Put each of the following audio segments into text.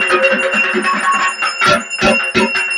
Thank you.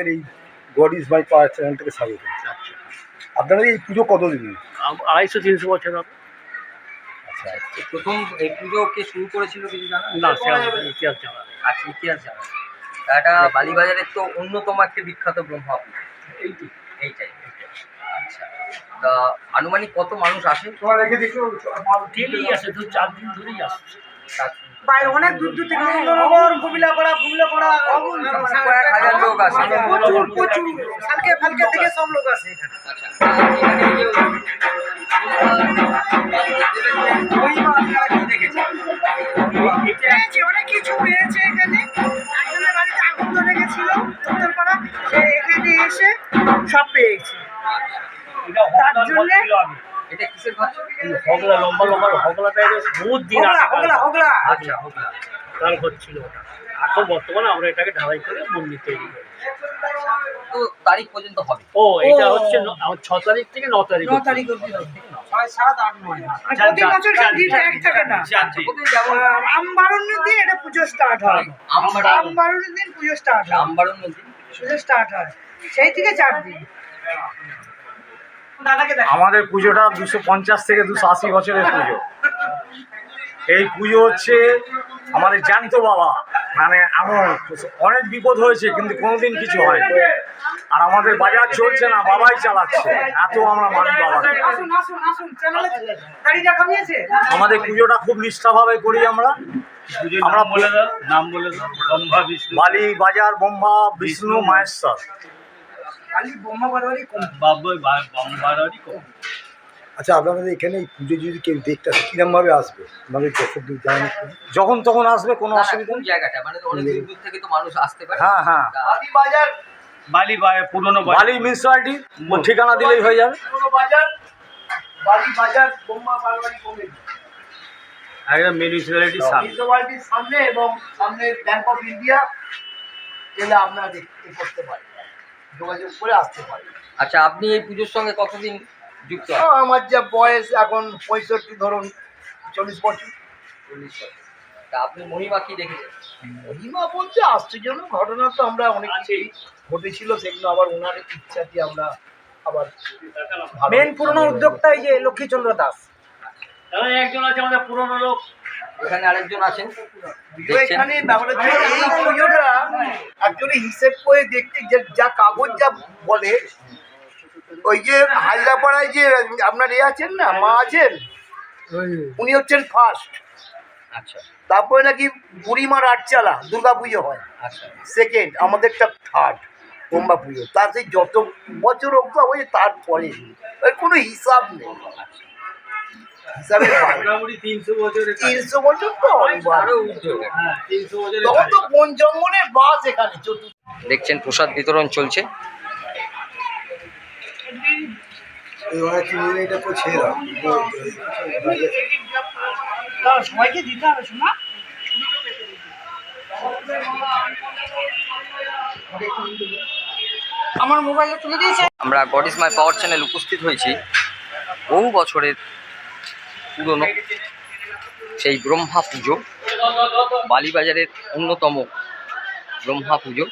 আমাদের এই God is my power channel থেকে স্বাগত আপনাদের এই পুজো কতদিন আড়াইশো তিনশো বছর হবে। আচ্ছা প্রথম এই পুজো কে শুরু করেছিল কিছু জানা না ইতিহাস জানা আচ্ছা ইতিহাস জানা এটা বালিবাজারের তো অন্যতম একটি বিখ্যাত ব্রহ্মা পুজো। এইটি এইটাই আচ্ছা তা আনুমানিক কত মানুষ আসে? ডেলি আসে দু চার দিন ধরেই আসছে বাইরে অনেক দূর দূর থেকে নগর কুমিল্লা পাড়া কুমিল্লা পাড়া কয়েক হাজার লোক আসে প্রচুর প্রচুর। ফালকে ফালকে থেকে সব লোক আসে এখানে। আচ্ছা পেয়েছি অনেক কিছু পেয়েছে এখানে। একজনের বাড়িতে আগুন ধরে গেছিল উত্তরপাড়া সে এখানে এসে সব পেয়েছে। তার জন্যে- এটা কিসের ঘর হগলা লম্বা লম্বা হগলা টাইপের বহুত দিন হোগলা হোগলা হোগলা। আচ্ছা হোকলা তার ঘর ছিল ওটা। এখন বর্তমানে আমরা এটাকে ঢালাই করে মন্দির তৈরি করি। তো তারিখ পর্যন্ত হবে? ও এটা হচ্ছে ছ তারিখ থেকে ন তারিখ ন তারিখ অবধি ছয় সাত আট নয়। প্রতি বছর চার দিন দিন। এক থাকে না। চার দিন। প্রতি যেমন আহ, আমবারণ্য দিন এটা পুজো স্টার্ট হয়। দিন। পুজো স্টার্ট হয়। পুজো স্টার্ট হয়। সেই থেকে চার দিন। আমাদের পুজোটা দুশো পঞ্চাশ থেকে দুশো আশি বছরের পুজো। এই পুজো হচ্ছে আমাদের জ্যান্ত বাবা। মানে এমন অনেক বিপদ হয়েছে কিন্তু কোনোদিন কিছু হয় আর আমাদের বাজার চলছে না বাবাই চালাচ্ছে। এত আমরা মানি বাবা। আমাদের পুজোটা খুব নিষ্ঠাভাবে করি আমরা। আমরা বলে নাম বলে বিষ্ণু। বালি বাজার ব্রহ্মা বিষ্ণু কম। বাবু বাম্বারি আচ্ছা আপনাদের এখানে এই পুজো যদি কেউ দেখতে আসে কিরমভাবে আসবে? আমাদের দর্শকদের জানান। যখন তখন আসবে কোনো অসুবিধা নেই। জায়গাটা? মানে অনেক দূর দূর থেকে তো মানুষ আসতে পারে। হ্যাঁ হ্যাঁ। তা বালি পুরনো বালি। বালি মিউনিসিপালিটি ঠিকানা দিলেই হয়ে যাবে। বাড়ি বাজার বোমা বাড়ি কমে একদম মিউনিসিপ্যালিটির সামনে। সামনে এবং সামনে ব্যাংক অফ ইন্ডিয়া এলে আপনারা দেখতে করতে পারেন। যোগাযোগ করে আসতে পারেন। আচ্ছা আপনি এই পুজোর সঙ্গে কতদিন যুক্ত আমার যা বয়স এখন পঁয়ষট্টি ধরুন চল্লিশ বছর চল্লিশ বছর। তা আপনি মহিমা কি দেখেছেন? মহিমা বলতে আশ্চর্যজনক ঘটনা তো আমরা অনেক কিছুই ঘটেছিল সেগুলো আবার ওনার ইচ্ছাতে আমরা আবার মেন পুরনো উদ্যোক্তা এই যে লক্ষ্মীচন্দ্র দাস। একজন আছে আমাদের পুরনো লোক। এখানে আরেকজন আছেন। এখানে ব্যাপার এই পুজোটা অ্যাকচুয়ালি হিসেব করে দেখতে যা কাগজ যা বলে ওই যে হালদাপাড়ায় যে আপনার এ আছেন না মা আছেন? উনি হচ্ছেন ফার্স্ট আচ্ছা। তারপরে নাকি বুড়িমার আটচালা দুর্গা পুজো হয়। আচ্ছা। সেকেন্ড আমাদেরটা থার্ড বোম্বা পুজো তাতে যত বছর অব্দি হয়ে তারপরে কোনো হিসাব নেই। তিনশো কাছে। তিনশো বছর তো হ্যাঁ তখন তো বন জঙ্গলের বাস এখানে দেখছেন প্রসাদ বিতরণ চলছে এই ওরা কি নিয়ে এটা তো ছেড়ে সবাইকে দিতে হবে শোনা আমার মোবাইলে তুলে দিয়েছে। আমরা God is my power channel উপস্থিত হয়েছি। বহু বছরের পুরনো সেই ব্রহ্মা পুজো, বালিবাজারের অন্যতম ব্রহ্মা পুজো।